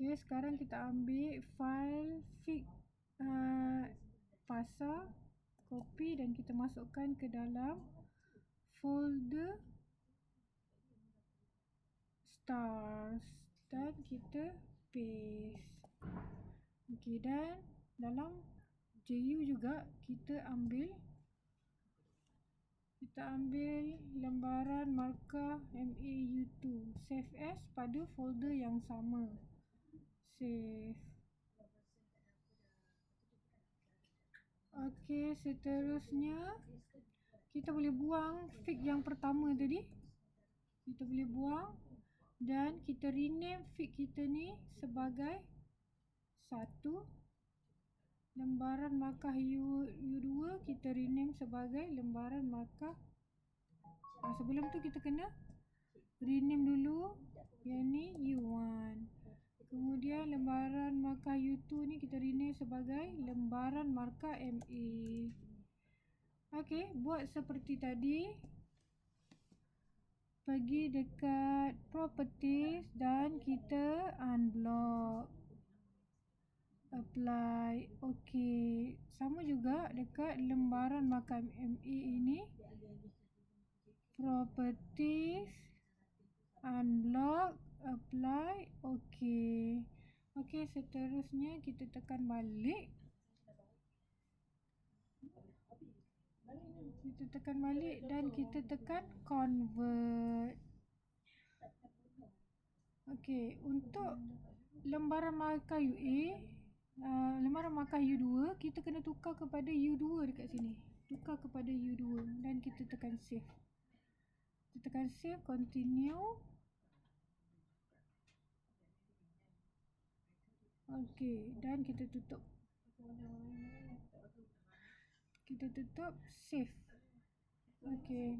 Okay, sekarang kita ambil file fig uh, pasar, copy dan kita masukkan ke dalam folder stars dan kita paste. Okay, dan dalam JU juga kita ambil kita ambil lembaran markah MAU2 save as pada folder yang sama save ok seterusnya. Kita boleh buang fig yang pertama tadi. Kita boleh buang. Dan kita rename fig kita ni sebagai satu. Lembaran markah U, U2 kita rename sebagai lembaran markah. Uh, sebelum tu kita kena rename dulu yang ni U1 kemudian lembaran markah U2 ni kita rename sebagai lembaran markah MA ok buat seperti tadi. Pergi dekat properties dan kita unblock. Apply. Okey sama juga dekat lembaran makam MA ini. Properties unblock apply. Okey okey seterusnya kita tekan balik. Kita tekan balik dan kita tekan convert. Okey untuk lembaran markah UA uh, lembaran markah U2 kita kena tukar kepada U2 dekat sini. Tukar kepada U2 dan kita tekan save. Kita tekan save continue Okey, dan kita tutup. Kita tutup save. Okey.